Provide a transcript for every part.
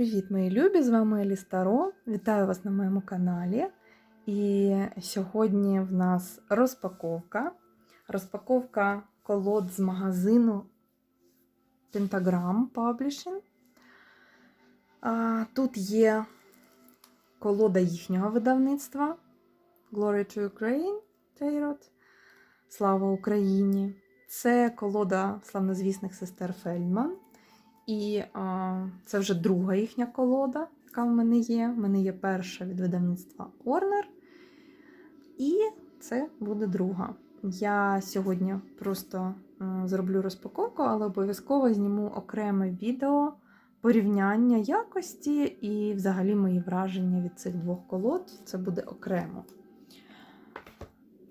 Привіт, мої любі! З вами Елі Старо. Вітаю вас на моєму каналі. І сьогодні в нас розпаковка. Розпаковка колод з магазину Pentagram Publishing. Тут є колода їхнього видавництва Glory to Ukraine Tarot. Слава Україні! Це колода славнозвісних сестер Фельдман. І а, це вже друга їхня колода, яка в мене є. У мене є перша від видавництва Warner. І це буде друга. Я сьогодні просто зроблю розпаковку, але обов'язково зніму окреме відео порівняння якості і взагалі мої враження від цих двох колод. Це буде окремо.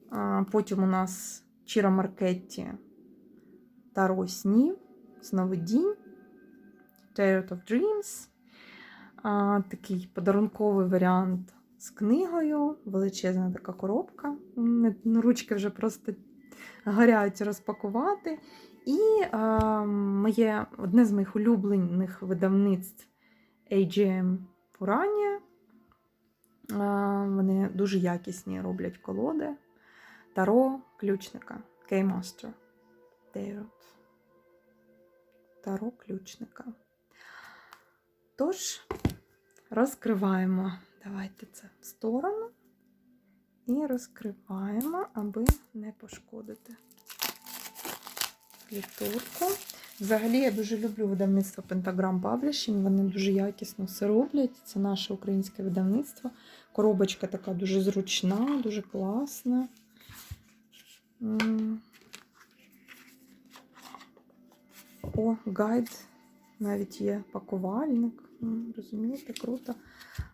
А, потім у нас Чіра Маркетті Таро снів, Сновидінь. Tarot of Dreams. А, Такий подарунковий варіант з книгою, величезна така коробка. Ну, Ручки вже просто горять розпакувати. І а, моє, одне з моїх улюблених видавництв AGM Urania. Вони дуже якісні роблять колоди. Таро ключника. K-Master. Таро ключника. Тож, розкриваємо. Давайте це в сторону і розкриваємо, аби не пошкодити літурку. Взагалі, я дуже люблю видавництво Pentagram Publishing. Вони дуже якісно все роблять. Це наше українське видавництво. Коробочка така дуже зручна, дуже класна. О, гайд навіть є пакувальник. Розумієте, круто.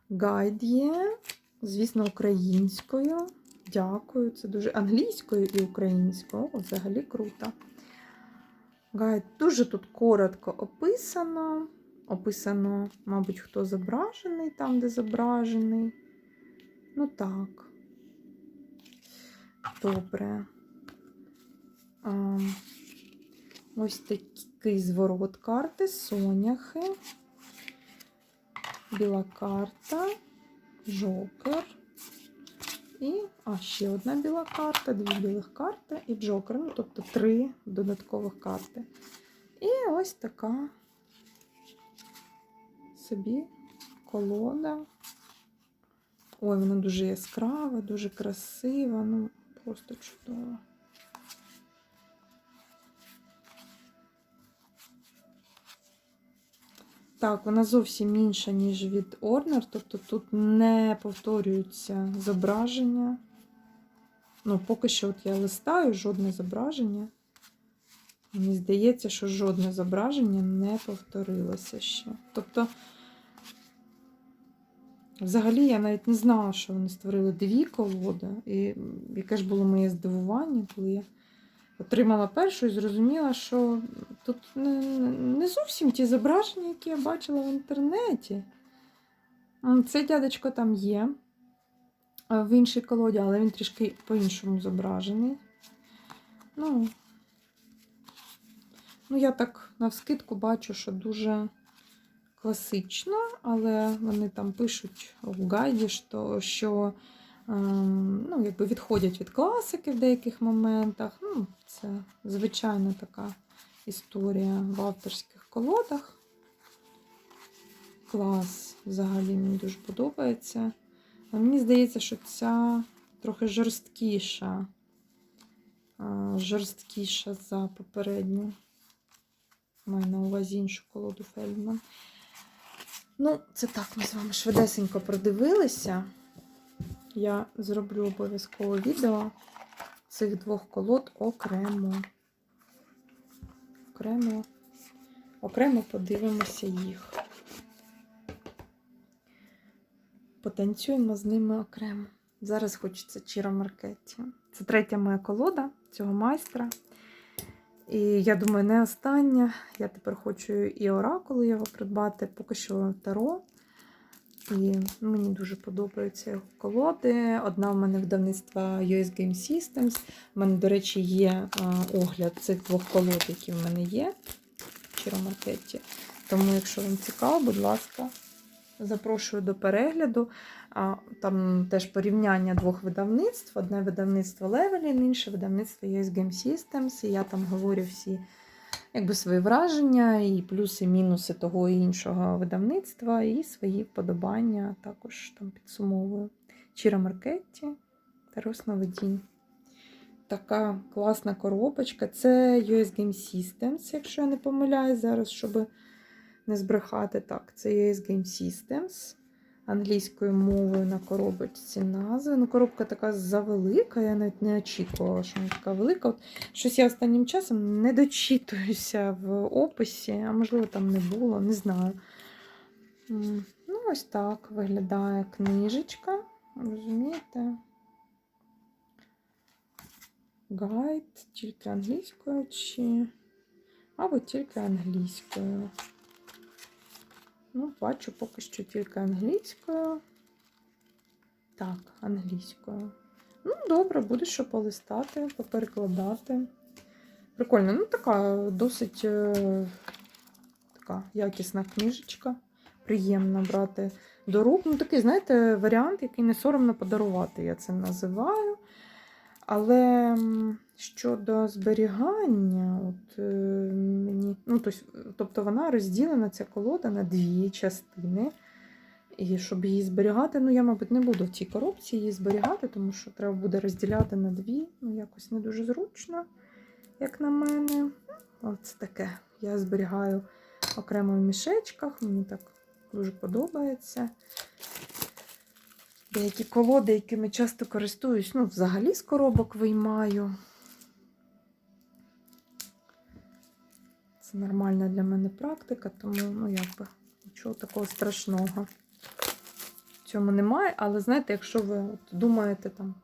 Гайд є, звісно, українською. Дякую. Це дуже англійською і українською. Взагалі круто. Гайд дуже тут коротко описано. Описано, мабуть, хто зображений там, де зображений. Ну так. Добре. А, ось такий зворот карти, соняхи, біла карта, джокер. І а, ще одна біла карта, дві білих карти і джокер. Ну, тобто три додаткових карти. І ось така собі колода. Ой, вона дуже яскрава, дуже красива, ну просто чудова. Так, вона зовсім інша, ніж від Орнер, тобто тут не повторюються зображення. Ну, поки що от я листаю жодне зображення. Мені здається, що жодне зображення не повторилося ще. Тобто, взагалі, я навіть не знала, що вони створили дві колоди. І яке ж було моє здивування, коли я отримала першу і зрозуміла, що тут не, зовсім ті зображення, які я бачила в інтернеті. М, Цей дядечко там є в іншій колоді, але він трішки по-іншому зображений. Ну, ну, я так навскидку бачу, що дуже класично, але вони там пишуть в гайді, що, що ну, якби відходять від класики в деяких моментах. Ну, це звичайна така історія в авторських колодах. Клас взагалі мені дуже подобається. А мені здається, що ця трохи жорсткіша. Жорсткіша за попередню. Маю на увазі іншу колоду Фельдман. Ну, це так, ми з вами швидесенько продивилися. Я зроблю обов'язково відео цих двох колод окремо. Окремо, окремо подивимося їх. Потанцюємо з ними окремо. Зараз хочеться Чіро Маркетті. Це третя моя колода цього майстра. І я думаю, не остання. Я тепер хочу і оракули його придбати, поки що таро. І мені дуже подобаються його колоди. Одна в мене видавництва US Game Systems. У мене, до речі, є огляд цих двох колод, які в мене є в Чіромаркеті. Тому, якщо вам цікаво, будь ласка, Запрошую до перегляду. Там теж порівняння двох видавництв. Одне видавництво Levelin, інше видавництво US Game Systems. І я там говорю всі якби, свої враження, і плюси, мінуси того і іншого видавництва, і свої вподобання також там підсумовую. Чіра Маркетті та Росновидінь. Така класна коробочка. Це US Game Systems, якщо я не помиляюсь зараз, щоб не збрехати. Так, це US Game Systems. Англійською мовою на коробочці назви. Ну, коробка така завелика, я навіть не очікувала, що вона така велика. От щось я останнім часом не дочитуюся в описі, а можливо там не було, не знаю. Ну, ось так виглядає книжечка. Розумієте? Гайд тільки англійською чи. Мабуть, тільки англійською. Ну, бачу поки що тільки англійською. Так, англійською. Ну, добре, буде що полистати, поперекладати. Прикольно, ну така досить е, така якісна книжечка. Приємно брати до рук. Ну, такий, знаєте, варіант, який не соромно подарувати, я це називаю. Але щодо зберігання, от, е, мені, ну, тобто вона розділена, ця колода, на дві частини. І щоб її зберігати, ну я, мабуть, не буду в цій коробці її зберігати, тому що треба буде розділяти на дві. Ну, якось не дуже зручно, як на мене. Ось таке. Я зберігаю окремо в мішечках, мені так дуже подобається. Деякі колоди, якими часто користуюсь, ну, взагалі з коробок виймаю. Це нормальна для мене практика, тому, ну, якби, нічого такого страшного в цьому немає. Але знаєте, якщо ви от думаєте там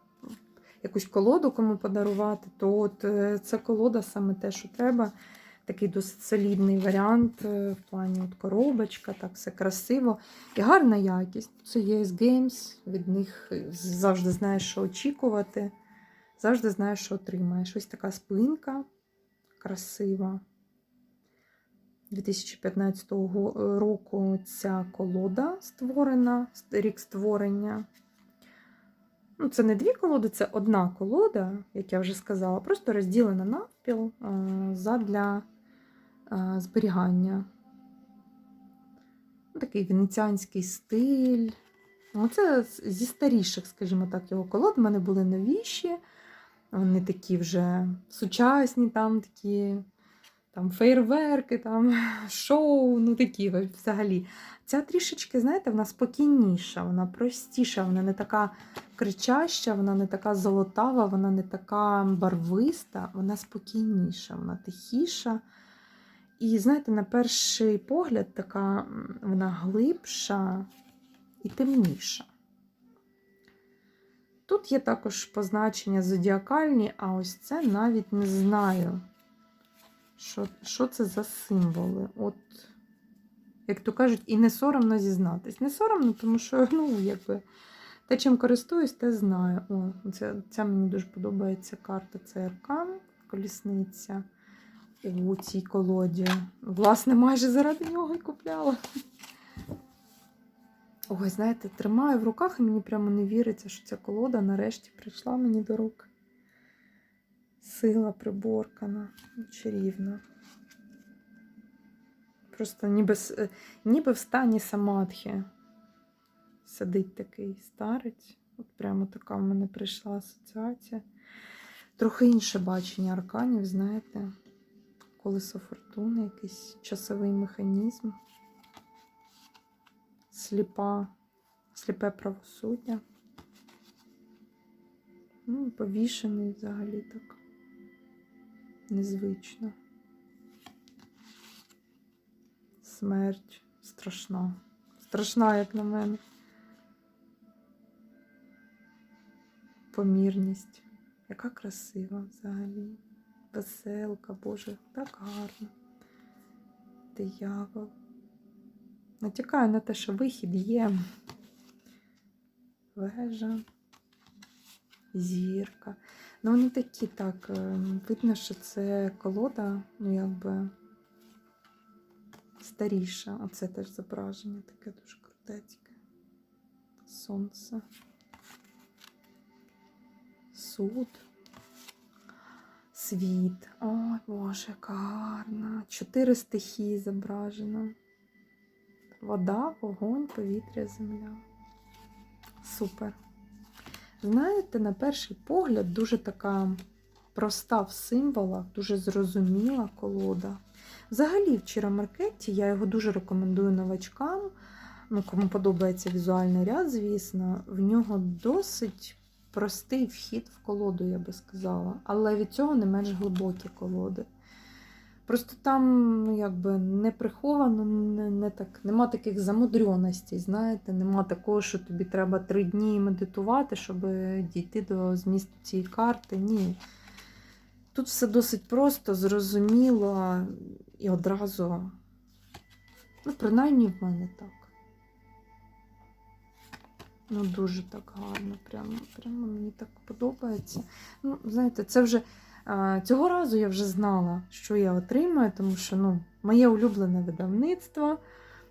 якусь колоду кому подарувати, то от е, ця колода саме те, що треба. Такий досить солідний варіант е, в плані от коробочка, так все красиво і гарна якість. Це US Games, від них завжди знаєш, що очікувати, завжди знаєш, що отримаєш. Ось така спинка красива. 2015 року ця колода створена, рік створення. Ну, це не дві колоди, це одна колода, як я вже сказала, просто розділена навпіл е, задля зберігання. Ну, Такий венеціанський стиль. Ну, Це зі старіших, скажімо так, його колод. У мене були новіші. Вони такі вже сучасні, там такі там фейерверки, там шоу, ну такі взагалі. Ця трішечки, знаєте, вона спокійніша, вона простіша, вона не така кричаща, вона не така золотава, вона не така барвиста, вона спокійніша, вона тихіша. І знаєте, на перший погляд, така вона глибша і темніша. Тут є також позначення зодіакальні, а ось це навіть не знаю, що, що це за символи. От, як то кажуть, і не соромно зізнатись. Не соромно, тому що, ну, якби, те, чим користуюсь, те знаю. О, ця, ця мені дуже подобається карта ЦРК, колісниця у цій колоді. Власне, майже заради нього і купляла. Ой, знаєте, тримаю в руках і мені прямо не віриться, що ця колода нарешті прийшла мені до рук. Сила приборкана, чарівна. Просто ніби, е, ніби в стані самадхи сидить такий старець. От прямо така в мене прийшла асоціація. Трохи інше бачення арканів, знаєте, колесо фортуни, якийсь часовий механізм, сліпа, сліпе правосуддя. Ну, повішений взагалі так. Незвично. Смерть страшна. Страшна, як на мене. Помірність. Яка красива взагалі. Веселка, Боже, так гарно. Диявол. Натякаю на те, що вихід є. Вежа, зірка. Ну, вони такі так. е, Видно, що це колода, ну якби старіша. Оце теж зображення таке дуже круте. сердечки. Сонце. Суд. Світ. Ой, Боже, гарна. Чотири стихії зображено. Вода, вогонь, повітря, земля. Супер. Знаєте, на перший погляд, дуже така проста в символах, дуже зрозуміла колода. Взагалі, в Чиромаркеті я його дуже рекомендую новачкам. Ну, кому подобається візуальний ряд, звісно, в нього досить простий вхід в колоду, я би сказала, але від цього не менш глибокі колоди. Просто там, ну, якби не приховано, не, не так, нема таких замудрьоностей, знаєте, нема такого, що тобі треба три дні медитувати, щоб дійти до змісту цієї карти. Ні. Тут все досить просто, зрозуміло і одразу, ну, принаймні в мене так. Ну, дуже так гарно, прямо, прямо мені так подобається. Ну, знаєте, це вже цього разу я вже знала, що я отримаю, тому що ну, моє улюблене видавництво,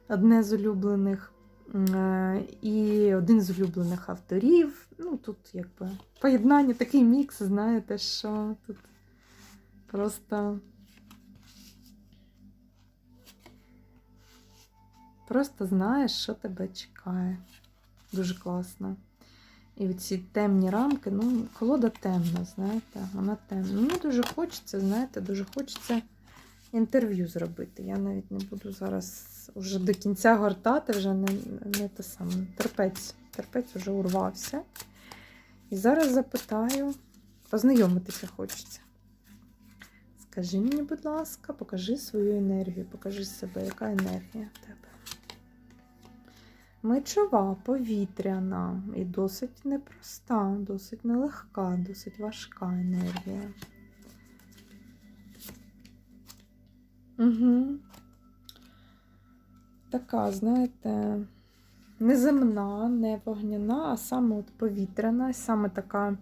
одне з улюблених, е, і один з улюблених авторів. Ну, тут якби поєднання, такий мікс, знаєте, що тут просто. Просто знаєш, що тебе чекає. Дуже класно. І ці темні рамки, ну, колода темна, знаєте, вона темна. Мені дуже хочеться, знаєте, дуже хочеться інтерв'ю зробити. Я навіть не буду зараз вже до кінця гортати, вже не, не те саме. Терпець. Терпець вже урвався. І зараз запитаю, познайомитися хочеться. Скажи мені, будь ласка, покажи свою енергію, покажи себе, яка енергія в тебе. Мечова, повітряна і досить непроста, досить нелегка, досить важка енергія. Угу. Така, знаєте, не земна, не вогняна, а саме от повітряна, саме така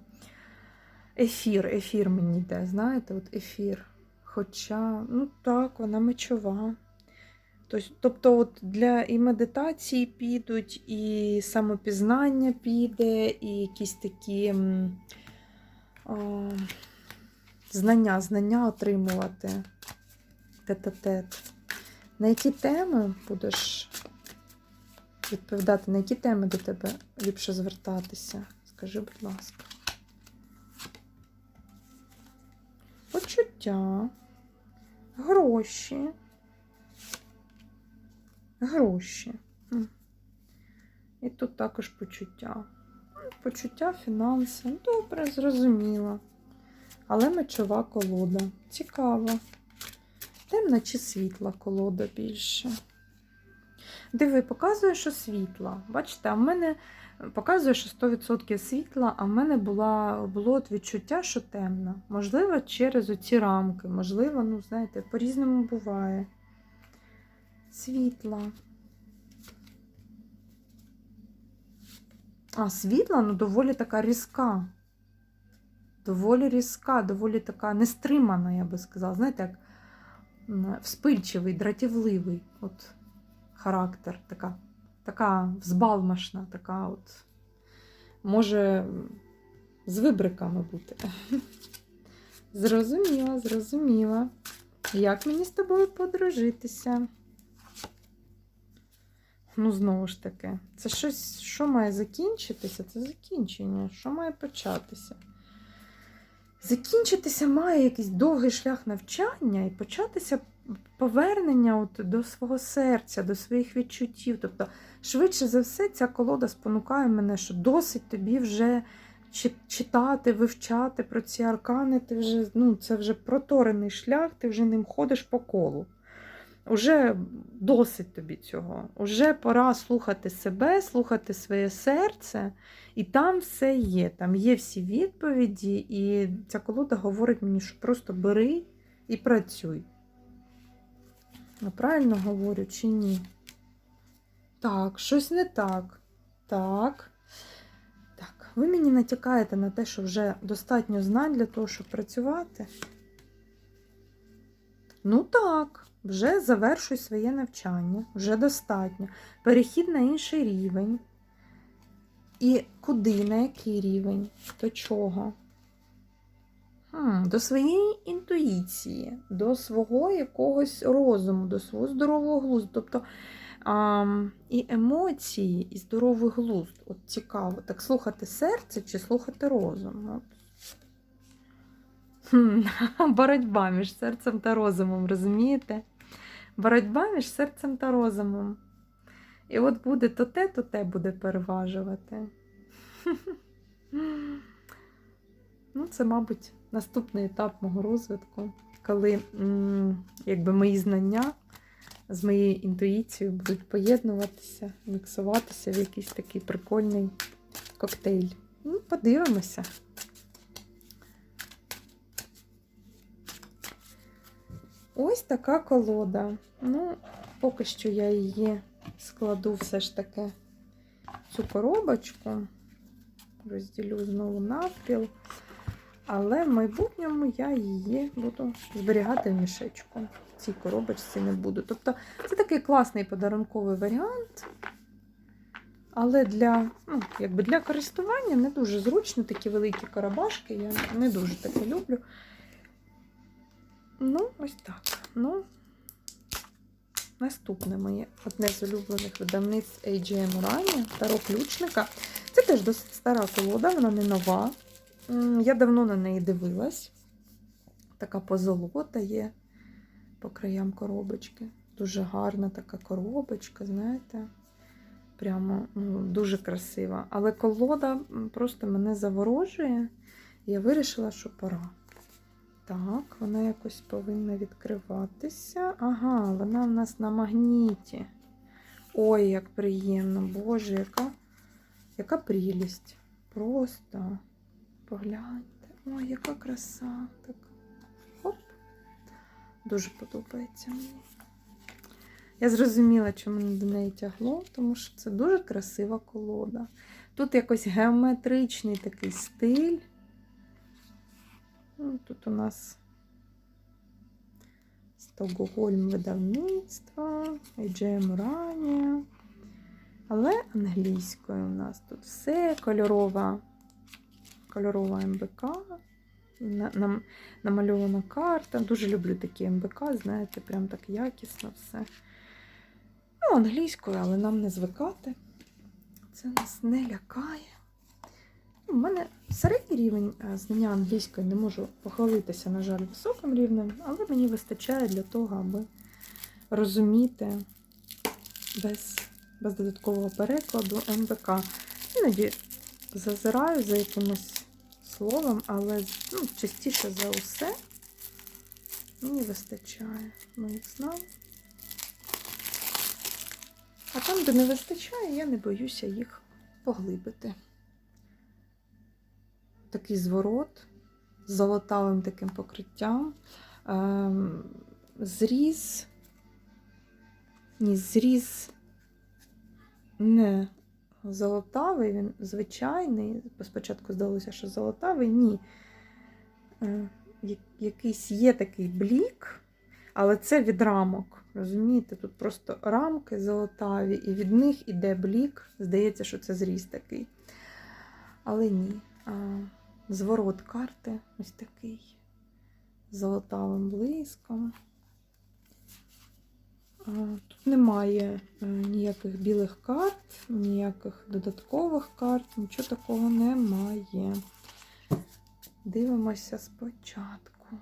ефір, ефір мені йде, знаєте, от ефір. Хоча, ну так, вона мечова. Тобто от для і медитації підуть, і самопізнання піде, і якісь такі о, знання, знання отримувати тет-а-тет. На які теми будеш відповідати, на які теми до тебе ліпше звертатися? Скажи, будь ласка. Почуття, гроші. Гроші. І тут також почуття. Почуття, фінанси. Добре, зрозуміло. Але мечова колода. Цікаво. Темна чи світла колода більше? Диви, показує, що світла. Бачите, а в мене показує, що 100% світла, а в мене була, було от відчуття, що темна. Можливо, через оці рамки. Можливо, ну, знаєте, по-різному буває світла. А, світла, ну, доволі така різка. Доволі різка, доволі така нестримана, я би сказала. Знаєте, як вспильчивий, дратівливий от характер, така, така взбалмашна, така от, може, з вибриками бути. Зрозуміла, зрозуміла. Як мені з тобою подружитися? Ну, знову ж таки, це щось, що має закінчитися? Це закінчення. Що має початися? Закінчитися має якийсь довгий шлях навчання і початися повернення от до свого серця, до своїх відчуттів. Тобто, швидше за все, ця колода спонукає мене, що досить тобі вже читати, вивчати про ці аркани. Ти вже, ну, Це вже проторений шлях, ти вже ним ходиш по колу. Уже досить тобі цього. Уже пора слухати себе, слухати своє серце, і там все є. Там є всі відповіді, і ця колода говорить мені, що просто бери і працюй. Я правильно говорю чи ні? Так, щось не так. Так. Так, ви мені натякаєте на те, що вже достатньо знань для того, щоб працювати? Ну так. Вже завершуй своє навчання, вже достатньо. Перехід на інший рівень. І куди, на який рівень? До чого? Хм, до своєї інтуїції, до свого якогось розуму, до свого здорового глузду. Тобто а, і емоції, і здоровий глузд. От цікаво, так слухати серце чи слухати розум? Боротьба між серцем та розумом, розумієте? Боротьба між серцем та розумом. І от буде то те, то те буде переважувати. Ну, це, мабуть, наступний етап мого розвитку, коли якби мої знання з моєю інтуїцією будуть поєднуватися, міксуватися в якийсь такий прикольний коктейль. Ну, подивимося. Ось така колода. Ну, поки що я її складу все ж таки цю коробочку, розділю знову навпіл. Але в майбутньому я її буду зберігати в мішечку. В цій коробочці не буду. Тобто це такий класний подарунковий варіант. Але для ну, якби для користування не дуже зручно такі великі карабашки. Я не дуже таке люблю. Ну, ось так. Ну, наступне моє одне з улюблених видавництв AGM Urania, Таро Ключника. Це теж досить стара колода, вона не нова. Я давно на неї дивилась. Така позолота є по краям коробочки. Дуже гарна така коробочка, знаєте. Прямо ну, дуже красива. Але колода просто мене заворожує. Я вирішила, що пора. Так, вона якось повинна відкриватися. Ага, вона в нас на магніті. Ой, як приємно, Боже, яка, яка прелість. Просто погляньте. Ой, яка краса. Так. Хоп. Дуже подобається мені. Я зрозуміла, чому до неї тягло, тому що це дуже красива колода. Тут якось геометричний такий стиль. Ну, Тут у нас Стокгольм видавництво, AGM Urania. Але англійською у нас тут все кольорова, кольорова МБК. нам- намальована карта. Дуже люблю такі МБК, знаєте, прям так якісно все. Ну, англійською, але нам не звикати. Це нас не лякає. У мене середній рівень е, знання англійської не можу похвалитися, на жаль, високим рівнем, але мені вистачає для того, аби розуміти без, без додаткового перекладу МВК. Іноді зазираю за якимось словом, але ну, частіше за усе мені вистачає моїх знань. А там, де не вистачає, я не боюся їх поглибити такий зворот з золотавим таким покриттям. Ем, зріз. Ні, зріз не золотавий, він звичайний. Спочатку здалося, що золотавий, ні. Е, якийсь є такий блік, але це від рамок. Розумієте, тут просто рамки золотаві, і від них іде блік. Здається, що це зріз такий. Але ні. Зворот карти ось такий з золотавим блиском. Тут немає е, ніяких білих карт, ніяких додаткових карт, нічого такого немає. Дивимося спочатку.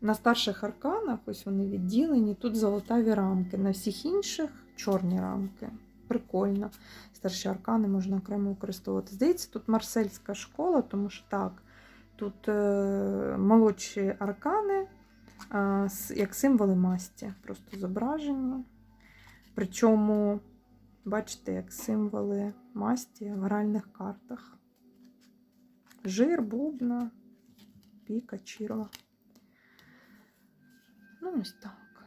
На старших арканах, ось вони відділені, тут золотаві рамки, на всіх інших чорні рамки. Прикольно. Старші аркани можна окремо використовувати. Здається, тут марсельська школа, тому що так, тут е, молодші аркани, як символи масті, просто зображені. Причому, бачите, як символи масті в гральних картах. Жир, бубна, піка, чірва. Ну, ось так.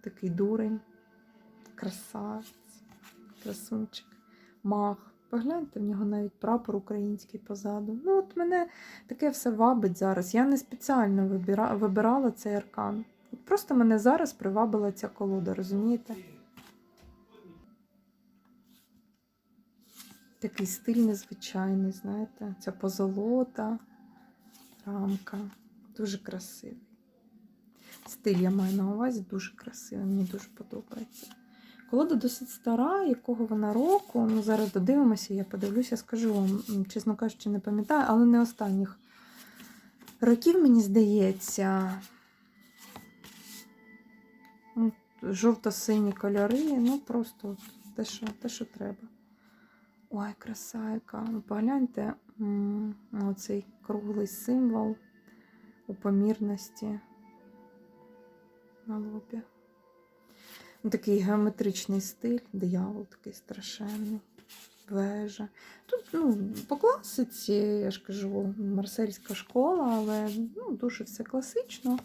Такий дурень, красавець, красунчик, мах. Погляньте, в нього навіть прапор український позаду. Ну, от мене таке все вабить зараз. Я не спеціально вибира... вибирала цей аркан. От просто мене зараз привабила ця колода, розумієте? Такий стиль незвичайний, знаєте, ця позолота, рамка. Дуже красивий. Стиль я маю на увазі дуже красивий, мені дуже подобається. Колода досить стара, якого вона року. Ну, зараз додивимося, я подивлюся, скажу вам, чесно кажучи, не пам'ятаю, але не останніх років, мені здається. Жовто-сині кольори, ну просто от те, що, те, що треба. Ой, краса яка. Погляньте, оцей круглий символ у помірності на лобі. Ну, Такий геометричний стиль, диявол такий страшенний, вежа. Тут, ну, по класиці, я ж кажу, марсельська школа, але ну, дуже все класично.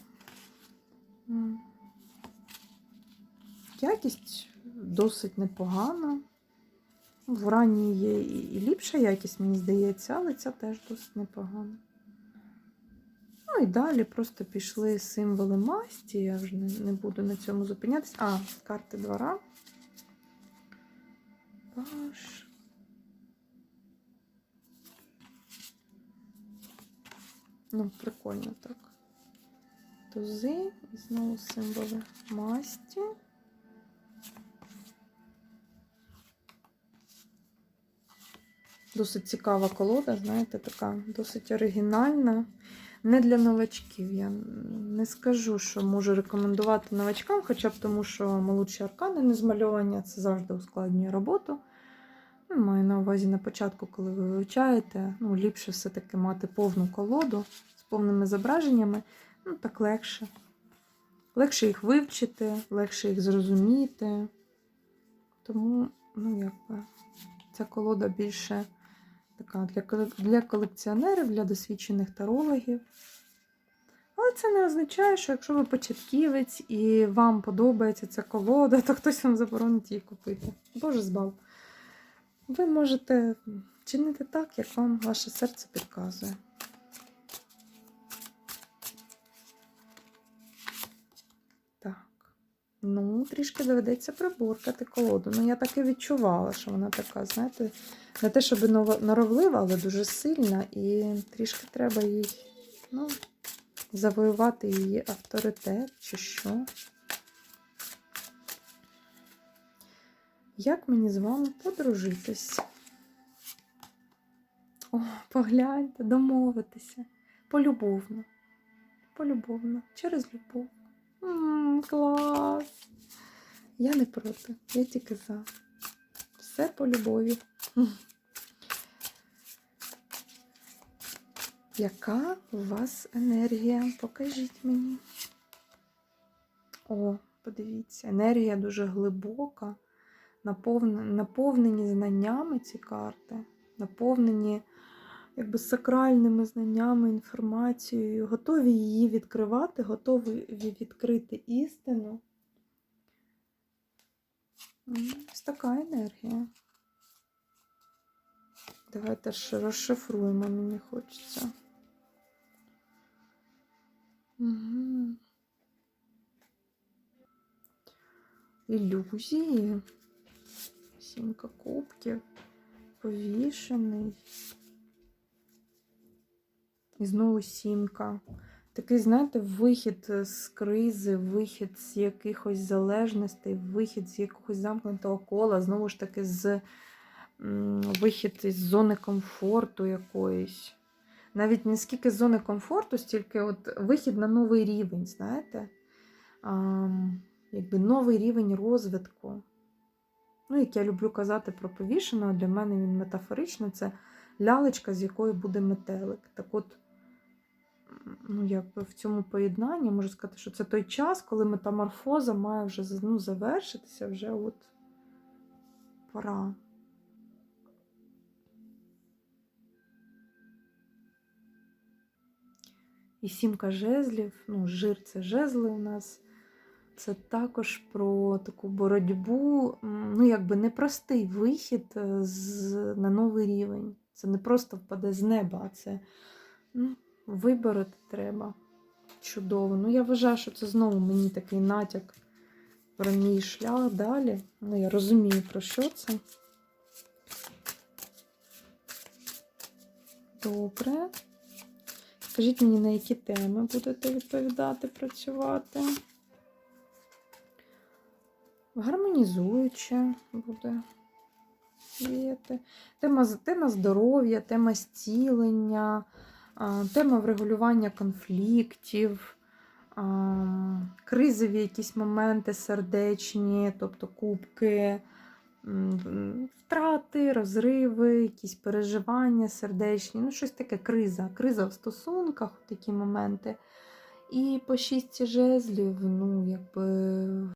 Якість досить непогана. В ранній є і ліпша якість, мені здається, але ця теж досить непогана. І далі просто пішли символи масті. Я вже не, не буду на цьому зупинятися. А, карти двора. Паш. Ну, прикольно так. Тузи і знову символи масті. Досить цікава колода, знаєте, така досить оригінальна. Не для новачків. Я не скажу, що можу рекомендувати новачкам, хоча б тому, що молодші аркани не змальовані, це завжди ускладнює роботу. Ну, Маю на увазі на початку, коли ви вивчаєте, ну, ліпше все-таки мати повну колоду з повними зображеннями, ну так легше. Легше їх вивчити, легше їх зрозуміти. Тому, ну, якби, ця колода більше така для, для колекціонерів, для досвідчених тарологів. Але це не означає, що якщо ви початківець і вам подобається ця колода, то хтось вам заборонить її купити. Боже збав. Ви можете чинити так, як вам ваше серце підказує. Ну, трішки доведеться приборкати колоду. Ну, я так і відчувала, що вона така, знаєте, не те, щоб норовлива, але дуже сильна, і трішки треба їй ну, завоювати її авторитет чи що. Як мені з вами подружитись? О, погляньте, домовитися. Полюбовно. Полюбовно. Через любов. М, клас. Я не проти. Я тільки за. Все по любові. Яка у вас енергія? Покажіть мені. О, подивіться, енергія дуже глибока, наповнені знаннями ці карти, наповнені якби сакральними знаннями, інформацією, готові її відкривати, готові відкрити істину. Ось така енергія. Давайте ж розшифруємо, мені хочеться. Угу. Ілюзії. Сімка кубків. Повішений. І знову сімка. Такий, знаєте, вихід з кризи, вихід з якихось залежностей, вихід з якогось замкнутого кола, знову ж таки, з вихід із зони комфорту якоїсь. Навіть не скільки з зони комфорту, стільки от вихід на новий рівень, знаєте? А, якби новий рівень розвитку. Ну, як я люблю казати про повішеного, для мене він метафорично це лялечка, з якої буде метелик. Так от, ну, якби в цьому поєднанні можу сказати, що це той час, коли метаморфоза має вже ну, завершитися, вже от пора. І сімка жезлів, ну, жир це жезли у нас. Це також про таку боротьбу, ну, якби непростий вихід е, з, на новий рівень. Це не просто впаде з неба, а це ну, вибороти треба. чудово. Ну, я вважаю, що це знову мені такий натяк про мій шлях далі. Ну, я розумію, про що це. Добре. Скажіть мені, на які теми будете відповідати, працювати? Гармонізуюче буде діяти. Тема, тема здоров'я, тема зцілення, тема врегулювання конфліктів, кризові якісь моменти сердечні, тобто кубки, втрати, розриви, якісь переживання сердечні, ну щось таке криза, криза в стосунках, такі моменти. І по шістці жезлів, ну, якби